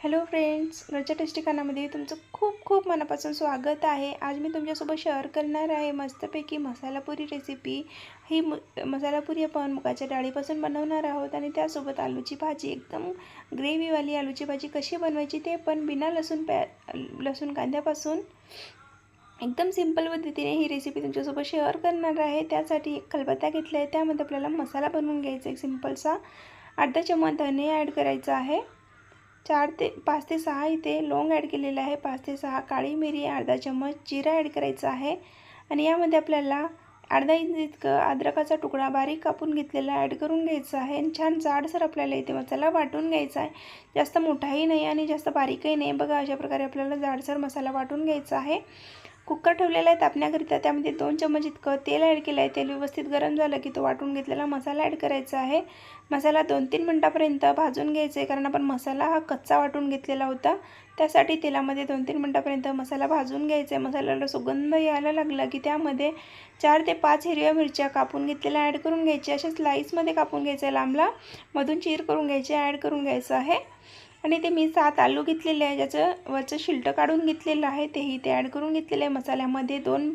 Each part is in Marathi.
हॅलो फ्रेंड्स घरच्या टेस्टी खानामध्ये तुमचं खूप खूप मनापासून स्वागत आहे. आज मी तुमच्यासोबत शेअर करणार आहे मस्तपैकी मसालापुरी रेसिपी ही म मसालापुरी आपण मुगाच्या डाळीपासून बनवणार आहोत आणि त्यासोबत आलूची भाजी एकदम ग्रेव्हीवाली आलूची भाजी कशी बनवायची ते पण बिना लसूण पॅ लसूण कांद्यापासून. एकदम सिंपल पद्धतीने ही रेसिपी तुमच्यासोबत शेअर करणार आहे. त्यासाठी एक खलबत्ता घेतला आहे त्यामध्ये आपल्याला मसाला बनवून घ्यायचा एक सिंपलसा अर्धा चमच धने ॲड करायचा आहे. चार ते पाच ते सहा इथे लोंग ॲड केलेलं आहे. पाच ते सहा काळी मिरी अर्धा चम्मच जिरा ॲड करायचा आहे. आणि यामध्ये आपल्याला अर्धा इंच इतकं अद्रकाचा तुकडा बारीक कापून घेतलेला ॲड करून घ्यायचा आहे. आणि छान जाडसर आपल्याला इथे मसाला वाटून घ्यायचा आहे. जास्त मोठाही नाही आणि जास्त बारीकही नाही. बघा अशा प्रकारे आपल्याला जाडसर मसाला वाटून घ्यायचा आहे. कुकर ठेवलेला आहे तापण्याकरिता. त्यामध्ये दोन चमच इतकं तेल ॲड केलं आहे. तेल व्यवस्थित गरम झालं की तो वाटून घेतलेला मसाला ॲड करायचा आहे. मसाला दोन तीन मिनटापर्यंत भाजून घ्यायचा आहे कारण आपण मसाला हा कच्चा वाटून घेतलेला होता. त्यासाठी तेलामध्ये दोन तीन मिनटापर्यंत मसाला भाजून घ्यायचा आहे मसाल्याला सुगंध यायला लागला की त्यामध्ये चार ते पाच हिरव्या मिरच्या कापून घेतलेल्या ॲड करून घ्यायच्या अशा स्लाईसमध्ये कापून घ्यायचं आहे लांबला. मधून चीर करून घ्यायचे ॲड करून घ्यायचं आहे. आणि ते मी सात आलू घेतलेले आहे ज्याचं वरचं शिलटं काढून घेतलेलं आहे तेही ते ॲड करून घेतलेलं आहे. मसाल्यामध्ये दोन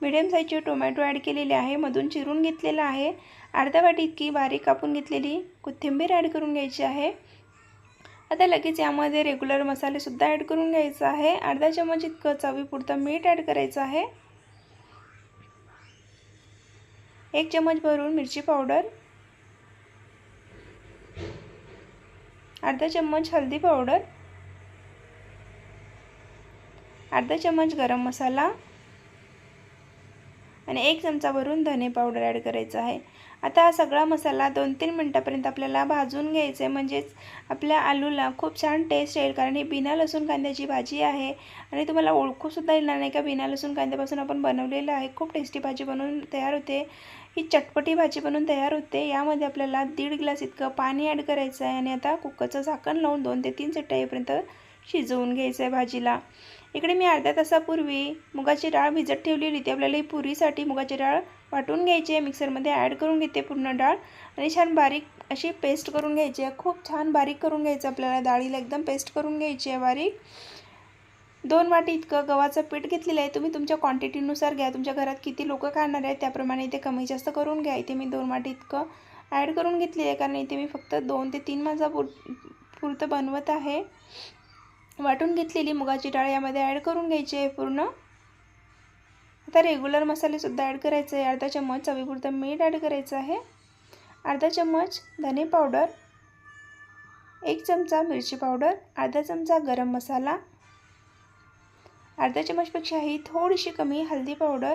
मिडियम साईजचे टोमॅटो ॲड केलेले आहे मधून चिरून घेतलेलं आहे. अर्धा वाटी इतकी बारीक कापून घेतलेली कोथिंबीर ॲड करून घ्यायची आहे. आता लगेच यामध्ये रेग्युलर मसालेसुद्धा ॲड करून घ्यायचा आहे. अर्धा चमच इतकं चवीपुरतं मीठ ॲड करायचं आहे. एक चमच भरून मिरची पावडर अर्धा चम्मच हल्दी पावडर अर्धा चम्मच गरम मसाला आणि एक चमचा भरून धने पावडर ॲड करायचं आहे. आता हा सगळा मसाला दोन तीन मिनटापर्यंत आपल्याला भाजून घ्यायचं आहे. म्हणजेच आपल्या आलूला खूप छान टेस्ट येईल कारण ही बिना लसूण कांद्याची भाजी आहे आणि तुम्हाला ओळखूसुद्धा येणार नाही का? बिना लसूण कांद्यापासून आपण बनवलेलं आहे. खूप टेस्टी भाजी बनवून तयार होते. ही चटपटी भाजी बनवून तयार होते. यामध्ये आपल्याला दीड ग्लास इतकं पाणी ॲड करायचं आहे आणि आता कुकरचं झाकण लावून दोन ते तीन सिट्ट्या येईपर्यंत शिजवून घ्यायचं आहे भाजीला. इकडे मी अर्ध्या तासापूर्वी मुगाची डाळ भिजत ठेवलेली होती आपल्याला ही पुरीसाठी मुगाची डाळ वाटून घ्यायची आहे. मिक्सरमध्ये ॲड करून घेते पूर्ण डाळ आणि छान बारीक अशी पेस्ट करून घ्यायची आहे. खूप छान बारीक करून घ्यायचं आपल्याला. डाळीला एकदम पेस्ट करून घ्यायची आहे बारीक. दोन वाटी इतकं गव्हाचं पीठ घेतलेलं आहे. तुम्ही तुमच्या क्वांटिटीनुसार घ्या. तुमच्या घरात किती लोकं खाणार आहेत त्याप्रमाणे इथे कमी जास्त करून घ्या. इथे मी दोन वाटी इतकं ॲड करून घेतली आहे. कारण इथे मी फक्त दोन ते तीन माझा पुर पुरतं बनवत आहे. वाटून घेतलेली मुगाची डाळ यामध्ये ॲड करून घ्यायची आहे पूर्ण. आता रेग्युलर मसालेसुद्धा ॲड करायचे आहे. अर्धा चम्मच चवीपुरतं मीठ ॲड करायचं आहे. अर्धा चम्मच धने पावडर एक चमचा मिरची पावडर अर्धा चमचा गरम मसाला अर्धा चमचपेक्षाही थोडीशी कमी हळदी पावडर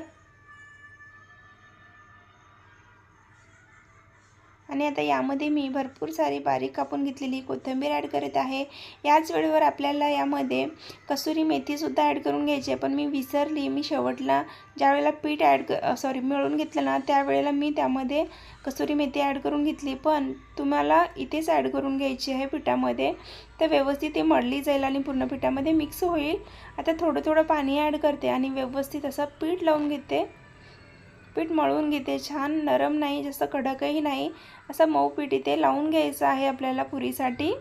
आणि आता यामध्ये मी भरपूर सारी बारीक कापून घेतलेली कोथिंबीर ॲड करत आहे. याच वेळेवर आपल्याला यामध्ये कसुरी मेथीसुद्धा ॲड करून घ्यायची आहे. पण मी विसरली. मी शेवटला ज्यावेळेला पीठ ॲड क सॉरी मिळून घेतलं ना त्यावेळेला मी त्यामध्ये कसुरी मेथी ॲड करून घेतली. पण तुम्हाला इथेच ॲड करून घ्यायची आहे पिठामध्ये. तर व्यवस्थित ते मळली जाईल आणि पूर्ण पिठामध्ये मिक्स होईल. आता थोडं थोडं पाणी ॲड करते आणि व्यवस्थित असं पीठ लावून घेते. पीठ मळून घेते. छान नरम नाही जास्त कडकही नाही. असं मऊ पीठ इथे लावून घ्यायचं आहे आपल्याला पुरीसाठी.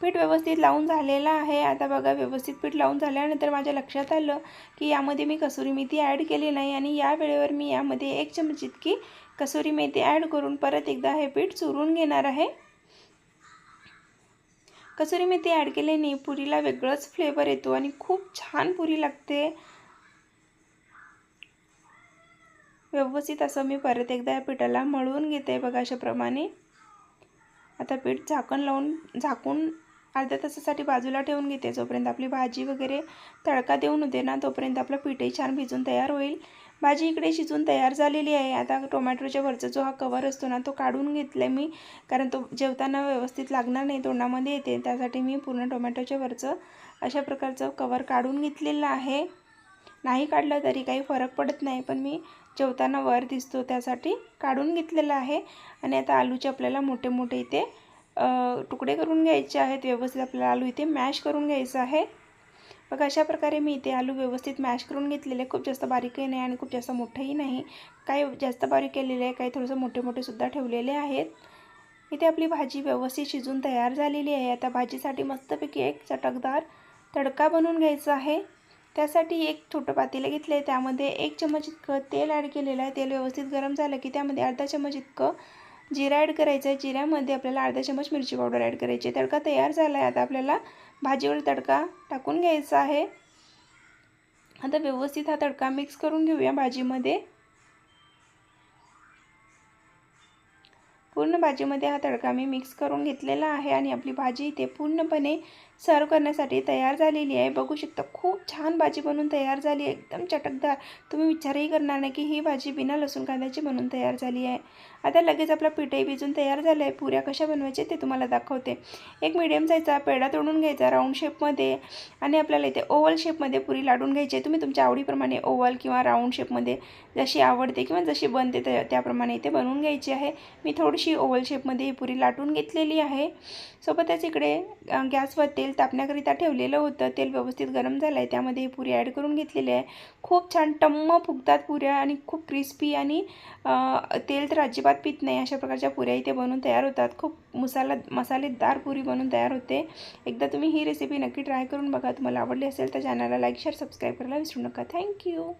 पीठ व्यवस्थित लावून झालेलं आहे. आता बघा व्यवस्थित पीठ लावून झाल्यानंतर माझ्या लक्षात आलं की यामध्ये मी कसुरी मेथी ॲड केली नाही आणि या वेळेवर मी यामध्ये एक चमच इतकी कसुरी मेथी ॲड करून परत एकदा हे पीठ चुरून घेणार आहे. कसुरी मेथी ॲड केल्याने पुरीला वेगळंच फ्लेवर येतो आणि खूप छान पुरी लागते. व्यवस्थित असं मी परत एकदा या पिठाला मळवून घेते बघा अशाप्रमाणे. आता पीठ झाकण लावून झाकून अर्ध्या तासासाठी बाजूला ठेवून घेते. जोपर्यंत आपली भाजी वगैरे तडका देऊन होते ना तोपर्यंत आपलं पीठही छान भिजून तयार होईल. भाजी इकडे शिजून तयार झालेली आहे. आता टोमॅटोच्या वरचा जो हा कवर असतो ना तो काढून घेतला मी. कारण तो जेवताना व्यवस्थित लागणार नाही तोंडामध्ये येते. त्यासाठी मी पूर्ण टोमॅटोच्या वरचं अशा प्रकारचं कवर काढून घेतलेलं आहे. नाही काढलं तरी काही फरक पडत नाही पण मी जेवताना वर दिसतो त्यासाठी काढून घेतलेलं आहे. आणि आता आलूचे आपल्याला मोठे मोठे इथे तुकडे करून घ्यायचे आहेत. व्यवस्थित आपल्याला आलू इथे मॅश करून घ्यायचं आहे. बघा अशा प्रकारे मी इथे आलू व्यवस्थित मॅश करून घेतलेले. खूप जास्त बारीकही नाही आणि खूप जास्त मोठंही नाही. काही जास्त बारीक केलेले आहे काही थोडंसं मोठे मोठे सुद्धा ठेवलेले आहेत. इथे आपली भाजी व्यवस्थित शिजून तयार झालेली आहे. आता भाजीसाठी मस्तपैकी एक चटकदार तडका बनवून घ्यायचा आहे. त्यासाठी एक छोटं पातेलं घेतलं आहे त्यामध्ये एक चम्मच इतकं तेल ॲड केलेलं आहे. तेल व्यवस्थित गरम झालं की त्यामध्ये अर्धा चम्मच इतकं जिरा ॲड करायचं आहे. जिऱ्यामध्ये आपल्याला अर्धा चम्मच मिरची पावडर ॲड करायची आहे. तडका तयार झाला आहे. आता आपल्याला भाजीवर तडका टाकून घ्यायचा आहे. आता व्यवस्थित हा तडका मिक्स करून घेऊया भाजीमध्ये. पूर्ण भाजीमध्ये हा तडका मी मिक्स करून घेतलेला आहे आणि आपली भाजी इथे पूर्णपणे सर्व करण्यासाठी तयार झालेली आहे. बघू शकता खूप छान भाजी बनवून तयार झाली आहे. एकदम चटकदार. तुम्ही विचारही करणार नाही की ही भाजी बिना लसूण कांद्याची बनवून तयार झाली आहे. आता लगेच आपला पिठही भिजून तयार झालं आहे. पुऱ्या कशा बनवायचे ते तुम्हाला दाखवते. एक मिडियम साईजचा पेढा तोडून घ्यायचा राऊंड शेपमध्ये आणि आपल्याला इथे ओवल शेपमध्ये पुरी लाडून घ्यायची आहे. तुम्ही तुमच्या आवडीप्रमाणे ओवल किंवा राऊंड शेपमध्ये जशी आवडते किंवा जशी बनते त्याप्रमाणे इथे बनवून घ्यायची आहे. मी थोडीशी ओवल शेपमध्ये ही पुरी लाटून घेतलेली आहे. सोबतच इकडे गॅसवर तेल तापण्याकरिता ठेवलेलं होतं. तेल व्यवस्थित गरम झालं आहे त्यामध्ये पुरी ॲड करून घेतलेली आहे. खूप छान टम्म फुगतात पुऱ्या आणि खूप क्रिस्पी आणि तेल तर अजिबात पित नाही. अशा प्रकारच्या पुऱ्या इथे बनवून तयार होतात. खूप मसाला मसालेदार पुरी बनवून तयार होते. एकदा तुम्ही ही रेसिपी नक्की ट्राय करून बघा. तुम्हाला आवडली असेल तर चॅनलला लाईक शेअर सबस्क्राईब करायला विसरू नका. थँक्यू